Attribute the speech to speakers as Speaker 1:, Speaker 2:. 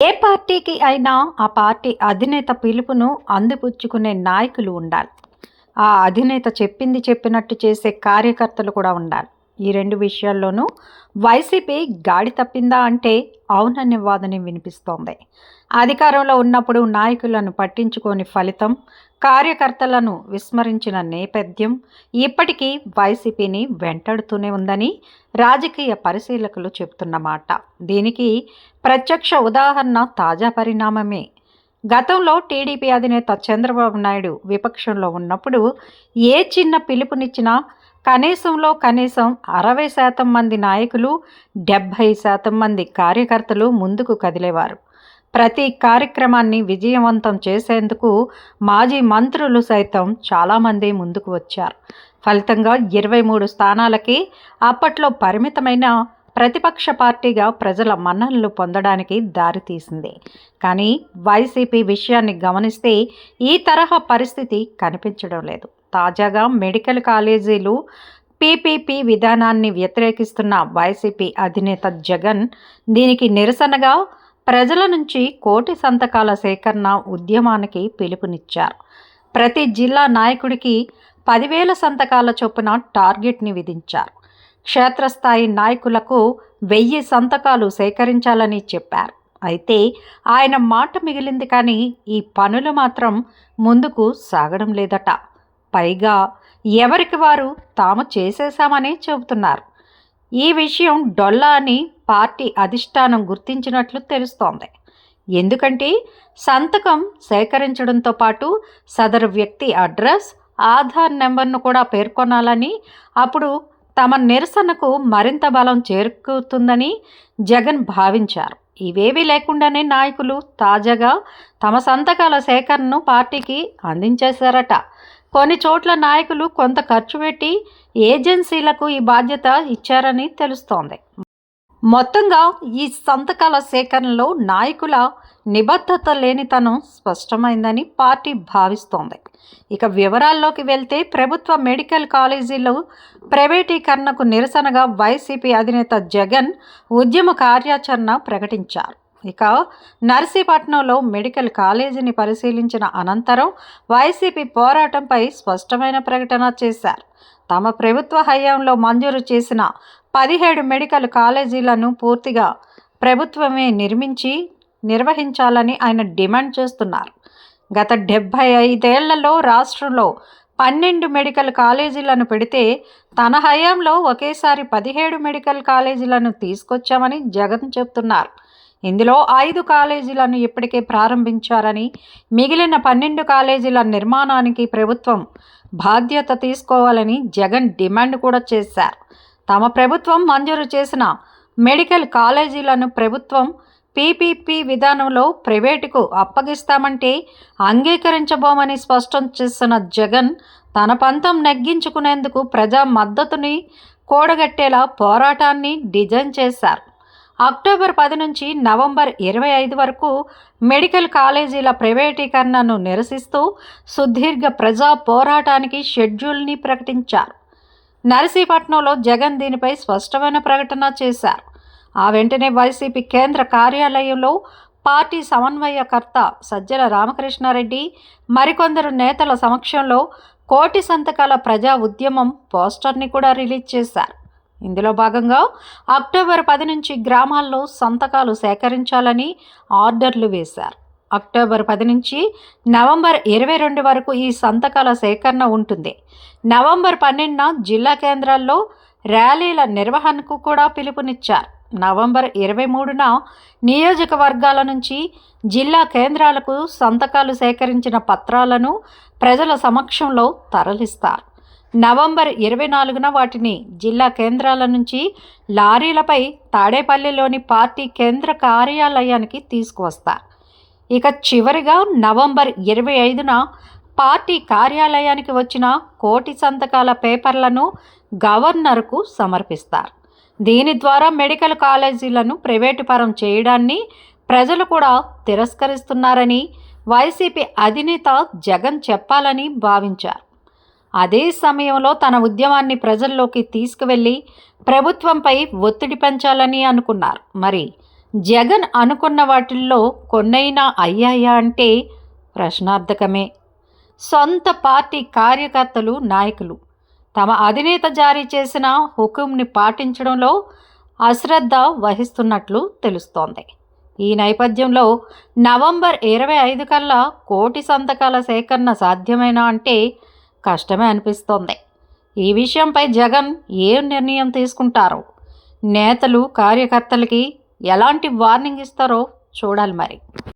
Speaker 1: ఏ పార్టీకి అయినా ఆ పార్టీ అధినేత పిలుపును అందిపుచ్చుకునే నాయకులు ఉండాలి. ఆ అధినేత చెప్పింది చెప్పినట్టు చేసే కార్యకర్తలు కూడా ఉండాలి. ఈ రెండు విషయాల్లోనూ వైసీపీ గాడి తప్పిందా అంటే అవుననే వాదన వినిపిస్తోంది. అధికారంలో ఉన్నప్పుడు నాయకులను పట్టించుకోని ఫలితం కార్యకర్తలను విస్మరించిన నేపథ్యం ఇప్పటికీ వైసీపీని వెంటాడుతూనే ఉందని రాజకీయ పరిశీలకులు చెబుతున్నమాట దీనికి ప్రత్యక్ష ఉదాహరణ తాజా పరిణామమే. గతంలో టీడీపీ అధినేత చంద్రబాబు నాయుడు విపక్షంలో ఉన్నప్పుడు ఏ చిన్న పిలుపునిచ్చినా కనీసంలో కనీసం అరవై శాతం మంది నాయకులు డెబ్భై శాతం మంది కార్యకర్తలు ముందుకు కదిలేవారు. ప్రతి కార్యక్రమాన్ని విజయవంతం చేసేందుకు మాజీ మంత్రులు సైతం చాలామంది ముందుకు వచ్చారు. ఫలితంగా ఇరవై మూడు స్థానాలకి అప్పట్లో పరిమితమైన ప్రతిపక్ష పార్టీగా ప్రజల మన్ననలు పొందడానికి దారితీసింది కానీ వైసీపీ విషయాన్ని గమనిస్తే ఈ తరహా పరిస్థితి కనిపించడం లేదు. తాజాగా మెడికల్ కాలేజీలు పీపీపీ విధానాన్ని వ్యతిరేకిస్తున్న వైసీపీ అధినేత జగన్ దీనికి నిరసనగా ప్రజల నుంచి కోటి సంతకాల సేకరణ ఉద్యమానికి పిలుపునిచ్చారు. ప్రతి జిల్లా నాయకుడికి పదివేల సంతకాల చొప్పున టార్గెట్ని విధించారు. క్షేత్రస్థాయి నాయకులకు వెయ్యి సంతకాలు సేకరించాలని చెప్పారు. అయితే ఆయన మాట మిగిలింది కానీ ఈ పనులు మాత్రం ముందుకు సాగడం లేదట. పైగా ఎవరికి వారు తాము చేసేశామని చెబుతున్నారు. ఈ విషయం డొల్లా అని పార్టీ అధిష్టానం గుర్తించినట్లు తెలుస్తోంది. ఎందుకంటే సంతకం సేకరించడంతో పాటు సదరు వ్యక్తి అడ్రస్ ఆధార్ నెంబర్ను కూడా పేర్కొనాలని అప్పుడు తమ నిరసనకు మరింత బలం చేరుకుతుందని జగన్ భావించారు. ఇవేవీ లేకుండానే నాయకులు తాజాగా తమ సంతకాల సేకరణను పార్టీకి అందించేశారట. కొన్ని చోట్ల నాయకులు కొంత ఖర్చు పెట్టి ఏజెన్సీలకు ఈ బాధ్యత ఇచ్చారని తెలుస్తోంది. మొత్తంగా ఈ సంతకాల సేకరణలో నాయకుల నిబద్ధత లేనితనం స్పష్టమైందని పార్టీ భావిస్తోంది. ఇక వివరాల్లోకి వెళ్తే ప్రభుత్వ మెడికల్ కాలేజీలు ప్రైవేటీకరణకు నిరసనగా వైసీపీ అధినేత జగన్ ఉద్యమ కార్యాచరణ ప్రకటించారు. ఇక నర్సీపట్నంలో మెడికల్ కాలేజీని పరిశీలించిన అనంతరం వైసీపీ పోరాటంపై స్పష్టమైన ప్రకటన చేశారు. తమ ప్రభుత్వ హయాంలో మంజూరు చేసిన పదిహేడు మెడికల్ కాలేజీలను పూర్తిగా ప్రభుత్వమే నిర్మించి నిర్వహించాలని ఆయన డిమాండ్ చేస్తున్నారు. గత డెబ్భై ఐదేళ్ళలో రాష్ట్రంలో పన్నెండు మెడికల్ కాలేజీలను పెడితే తన హయాంలో ఒకేసారి పదిహేడు మెడికల్ కాలేజీలను తీసుకొచ్చామని జగన్ చెబుతున్నారు. ఇందులో ఐదు కాలేజీలను ఇప్పటికే ప్రారంభించారని మిగిలిన పన్నెండు కాలేజీల నిర్మాణానికి ప్రభుత్వం బాధ్యత తీసుకోవాలని జగన్ డిమాండ్ కూడా చేశారు. తమ ప్రభుత్వం మంజూరు చేసిన మెడికల్ కాలేజీలను ప్రభుత్వం పీపీపీ విధానంలో ప్రైవేటుకు అప్పగిస్తామంటే అంగీకరించబోమని స్పష్టం చేసిన జగన్ తన పంతం నెగ్గించుకునేందుకు ప్రజా మద్దతుని కూడగట్టేలా పోరాటాన్ని డిజైన్ చేశారు. అక్టోబర్ పది నుంచి నవంబర్ ఇరవై ఐదు వరకు మెడికల్ కాలేజీల ప్రైవేటీకరణను నిరసిస్తూ సుదీర్ఘ ప్రజా పోరాటానికి షెడ్యూల్ని ప్రకటించారు. నరసీపట్నంలో జగన్ దీనిపై స్పష్టమైన ప్రకటన చేశారు. ఆ వెంటనే వైసీపీ కేంద్ర కార్యాలయంలో పార్టీ సమన్వయకర్త సజ్జల రామకృష్ణారెడ్డి మరికొందరు నేతల సమక్షంలో కోటి సంతకాల ప్రజా ఉద్యమం పోస్టర్ని కూడా రిలీజ్ చేశారు. ఇందులో భాగంగా అక్టోబర్ పది నుంచి గ్రామాల్లో సంతకాలు సేకరించాలని ఆర్డర్లు వేశారు. అక్టోబర్ పది నుంచి నవంబర్ ఇరవై రెండు వరకు ఈ సంతకాల సేకరణ ఉంటుంది. నవంబర్ పన్నెండున జిల్లా కేంద్రాల్లో ర్యాలీల నిర్వహణకు కూడా పిలుపునిచ్చారు. నవంబర్ ఇరవై మూడున నియోజకవర్గాల నుంచి జిల్లా కేంద్రాలకు సంతకాలు సేకరించిన పత్రాలను ప్రజల సమక్షంలో తరలిస్తారు. నవంబర్ ఇరవై నాలుగున వాటిని జిల్లా కేంద్రాల నుంచి లారీలపై తాడేపల్లిలోని పార్టీ కేంద్ర కార్యాలయానికి తీసుకువస్తారు. ఇక చివరిగా నవంబర్ ఇరవై ఐదున పార్టీ కార్యాలయానికి వచ్చిన కోటి సంతకాల పేపర్లను గవర్నర్కు సమర్పిస్తారు. దీని ద్వారా మెడికల్ కాలేజీలను ప్రైవేటు పరం చేయడాన్ని ప్రజలు కూడా తిరస్కరిస్తున్నారని వైసీపీ అధినేత జగన్ చెప్పాలని భావించారు. అదే సమయంలో తన ఉద్యమాన్ని ప్రజల్లోకి తీసుకువెళ్ళి ప్రభుత్వంపై ఒత్తిడి పెంచాలని అనుకున్నారు. మరి జగన్ అనుకున్న వాటిల్లో కొన్నైనా అయ్యాయా అంటే ప్రశ్నార్థకమే. సొంత పార్టీ కార్యకర్తలు నాయకులు తమ అధినేత జారీ చేసిన హుకుంని పాటించడంలో అశ్రద్ధ వహిస్తున్నట్లు తెలుస్తోంది. ఈ నేపథ్యంలో నవంబర్ ఇరవై ఐదు కల్లా కోటి సంతకాల సేకరణ సాధ్యమేనా అంటే కష్టమే అనిపిస్తోంది. ఈ విషయంపై జగన్ ఏం నిర్ణయం తీసుకుంటారో? నేతలు కార్యకర్తలకి ఎలాంటి వార్నింగ్ ఇస్తారో చూడాలి మరి.